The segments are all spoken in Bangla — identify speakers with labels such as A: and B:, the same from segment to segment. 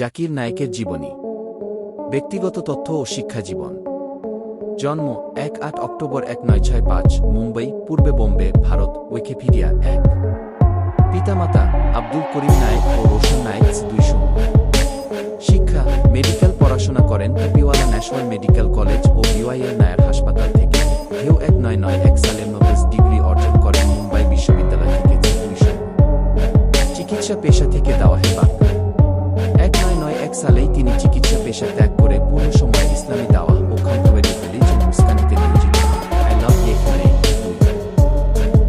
A: জাকির নায়েকের জীবনী। ব্যক্তিগত তথ্য ও শিক্ষা জীবন। জন্ম এক আট অক্টোবর এক নয় ছয় পাঁচ, মুম্বাই, পূর্বে বোম্বে, ভারত, উইকিপিডিয়া এক। পিতামাতা আব্দুল করিম নায়েক ও রোশন নায়েক দুই শূন্য। শিক্ষা, মেডিকেল পড়াশোনা করেন পিওয়ালা ন্যাশনাল মেডিকেল কলেজ ও বিওয়াইএল নায়ার হাসপাতাল থেকে। হেউ এক নয় নয় এক সালে নোবেস ডিগ্রি অর্জন করেন মুম্বাই বিশ্ববিদ্যালয় থেকে চিকিৎসা পেশা থেকে দেওয়া হয় সালেই তিনি চিকিৎসা পেশা ত্যাগ করে পূর্ণ সময় ইসলামী দাওয়া ও রিলিজন উস্কানিতে নিয়োজিত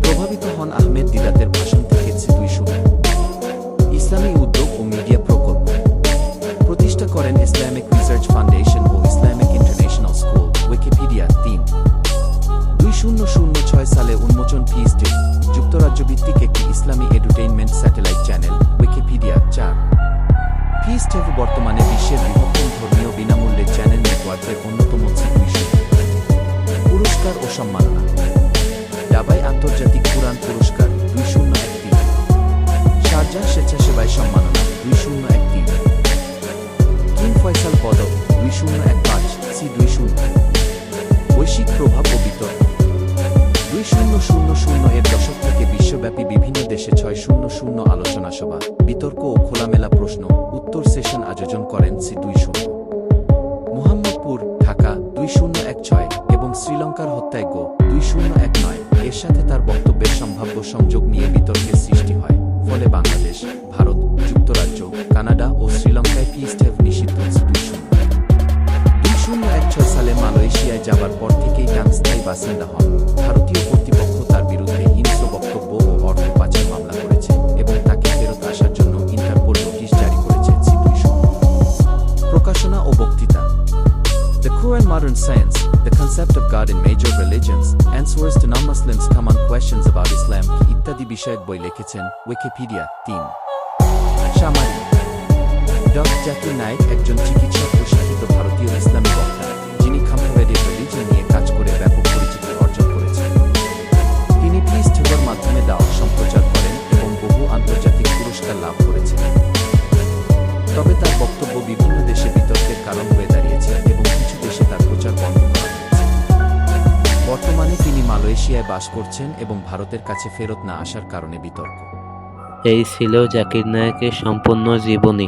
A: প্রভাবিত হন আহমেদ ভাষণ থেকে দুই ইসলামী উদ্যোগ ও মিডিয়া প্রকল্প। প্রতিষ্ঠা করেন ইসলামিক রিসার্চ ফাউন্ডেশন ও ইসলামিক ইন্টারন্যাশনাল স্কুল, উইকিপিডিয়া তিন। দুই শূন্য শূন্য ছয় সালে উন্মোচন পিস যুক্তরাজ্য ভিত্তিক একটি ইসলামী এডুটেইনমেন্ট স্যাটেলাইট চ্যানেল। স্বেচ্ছাসেবায় সম্মাননা। দুই শূন্য এক তিন। কিং ফয়সাল পদক দুই শূন্য এক পাঁচ, সি দুই শূন্য। বৈশ্বিক প্রভাব ও বিতর্ক দুই শূন্য শূন্য শূন্য এর দশক থেকে বিশ্বব্যাপী বিভিন্ন দেশে ছয় শূন্য শূন্য আলোচনা সভা, বিতর্ক ও খোলামেলা প্রশ্ন, উত্তর সেশন আয়োজন করেন সি দুই শূন্য। মোহাম্মদপুর, ঢাকা, দুই শূন্য এক ছয় এবং শ্রীলঙ্কার হত্যাজ্ঞ দুই শূন্য এক নয়। এর সাথে তার বক্তব্যের সম্ভাব্য সংযোগ নিয়ে বিতর্কের সৃষ্টি হয়। ফলে বাংলাদেশ, ভারত, যুক্তরাজ্য, কানাডা ও শ্রীলঙ্কায় পিএসটেভ নিষিদ্ধ দুই শূন্য দুই শূন্য এক ছয় সালে মালয়েশিয়ায় যাবার পর থেকেই তার স্থায়ী বাসিন্দা হন। The Concept of God in Major Religions, Answers to Non-Muslims Common Questions about Islam কি ইত্যাদি বিষয়ক বই লিখেছেন উইকিপিডিয়া তিন সামারি ডক জাকির নায়েক একজন চিকিৎসক সাহিত্য ভারতীয় ইসলামী বক্তা মালয়েশিয়ায় বাস করছেন এবং ভারতের কাছে ফেরত না আসার কারণে বিতর্ক।
B: এই ছিল জাকির নায়কের সম্পূর্ণ জীবনী।